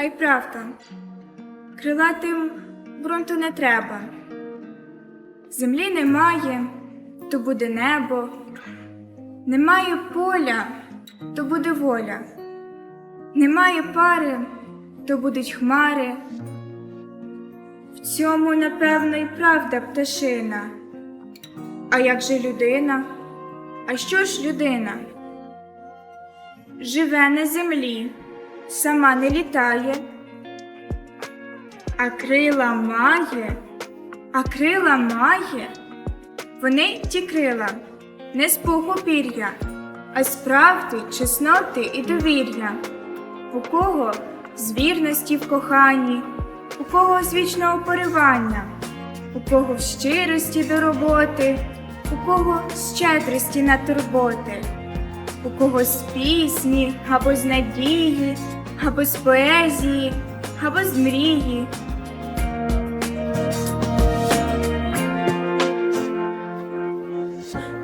А й правда, крилатим ґрунту не треба. Землі немає, то буде небо. Немає поля, то буде воля. Немає пари, то будуть хмари. В цьому, напевно, і правда пташина. А як же людина? А що ж людина? Живе на землі, сама не літає, а крила має, а крила має. Вони ті крила не з пір'я, а з правди, чесноти і довір'я. У кого з вірності в коханні, у кого з вічного поривання, у кого в щирості до роботи, у кого з щедрості на турботи, у кого з пісні, або з надії, або з поезії, або з мрії.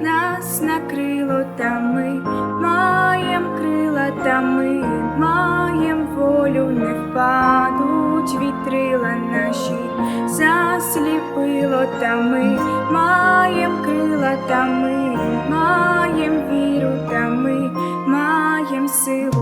Нас накрило та ми маєм крила, та ми маєм волю, не впадуть вітрила наші, засліпило, та ми маєм крила, та ми маєм віру, та ми маєм силу.